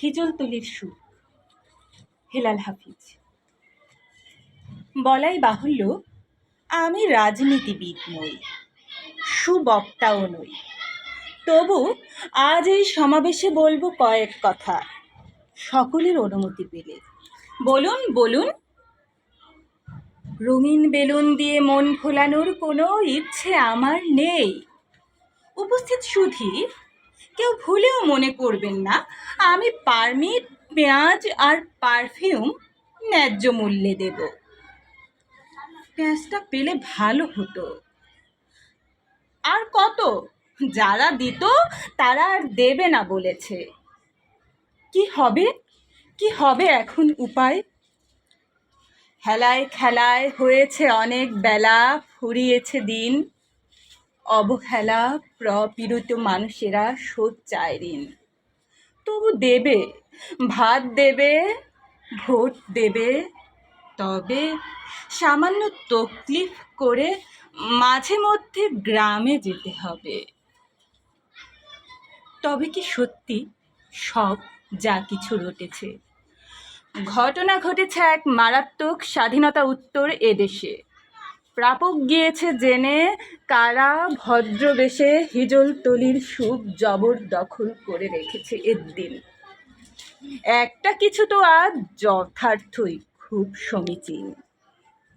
হিজলতলির সুর। হেলাল হাফিজ। বলাই বাহুল্য, আমি রাজনীতিবিদ নই, সুবক্তাও নই। তবু আজ এই সমাবেশে বলব কয়েক কথা সকলের অনুমতি পেলে। বলুন বলুন। রঙিন বেলুন দিয়ে মন ভোলানোর কোনো ইচ্ছে আমার নেই। উপস্থিত সুধী কেউ ভুলেও মনে করবেন না, আমি পারমিট, পেঁয়াজ আর পারফিউম ন্যায্য মূল্যে দেব। পেঁয়াজটা পেলে ভালো হতো। আর কত? যারা দিত, তারা আর দেবে না বলেছে। কি হবে? কি হবে এখন উপায়? হেলায় খেলায় হয়েছে অনেক বেলা, ফুরিয়েছে দিন। অবহেলা প্রপীড়িত মানুষেরা শোধ চায় ঋণ। তবু দেবে, ভাত দেবে, ভোট দেবে, তবে সামান্য তকলিফ করে মাঝে মধ্যে গ্রামে যেতে হবে। তবে কি সত্যি সব যা কিছু রটেছে? ঘটনা ঘটেছে এক মারাত্মক স্বাধীনতা উত্তর এদেশে। প্রাপক গিয়েছে জেনে কারা ভদ্রবেশে হিজলতলির সুখ জবর দখল করে রেখেছে এর দিন একটা কিছু তো আর যথার্থই খুব সমীচীন।